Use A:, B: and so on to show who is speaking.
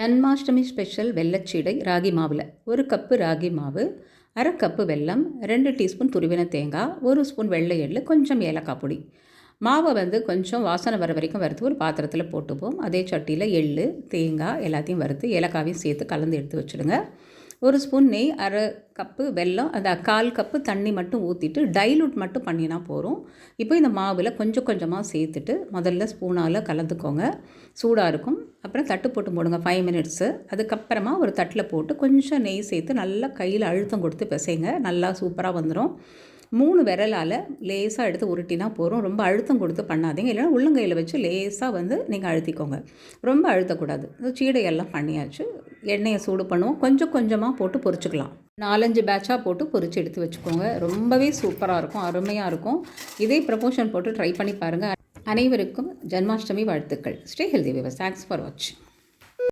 A: Janmashtami special வெள்ளச்சீடை ragi மாவில். ஒரு cup ragi மாவு அரை கப்பு வெல்லம் ரெண்டு டீஸ்பூன் துருவின தேங்காய் ஒரு ஸ்பூன் வெள்ளை எள்ளு கொஞ்சம் ஏலக்காய் பொடி. மாவை வந்து கொஞ்சம் வாசனை வர வரைக்கும் வறுத்து ஒரு பாத்திரத்தில் போட்டுப்போம். அதே சட்டியில் எள்ளு தேங்காய் எல்லாத்தையும் வறுத்து ஏலக்காவையும் சேர்த்து கலந்து எடுத்து வச்சுடுங்க. ஒரு ஸ்பூன் நெய் அரை கப்பு வெல்லம் அந்த கால் கப்பு தண்ணி மட்டும் ஊற்றிட்டு டைலூட் மட்டும் பண்ணினா போகிறோம் இப்போ இந்த மாவில் கொஞ்சம் கொஞ்சமாக சேர்த்துட்டு முதல்ல ஸ்பூனால் கலந்துக்கோங்க. சூடாக இருக்கும். அப்புறம் தட்டு போட்டு போடுங்க ஃபைவ் மினிட்ஸு அதுக்கப்புறமா ஒரு தட்டில் போட்டு கொஞ்சம் நெய் சேர்த்து நல்லா கையில் அழுத்தம் கொடுத்து பிசைங்க. நல்லா சூப்பராக வந்துடும் மூணு விரலால் லேசாக எடுத்து உருட்டினா போகிறோம் ரொம்ப அழுத்தம் கொடுத்து பண்ணாதீங்க. இல்லைன்னா உள்ளங்கையில் வச்சு லேசாக வந்து நீங்கள் அழுத்திக்கோங்க. ரொம்ப அழுத்தக்கூடாது. இந்த சீடையெல்லாம் பண்ணியாச்சு. எண்ணெயை சூடு பண்ணுவோம். கொஞ்சம் கொஞ்சமாக போட்டு பொரிச்சுக்கலாம். நாலஞ்சு பேட்சாக போட்டு பொரிச்சு எடுத்து வச்சுக்கோங்க. ரொம்பவே சூப்பராக இருக்கும். அருமையாக இருக்கும். இதே ப்ரப்போஷன் போட்டு ட்ரை பண்ணி பாருங்கள் அனைவருக்கும் ஜன்மாஷ்டமி வாழ்த்துக்கள். Stay healthy viewer thanks for வாட்சிங்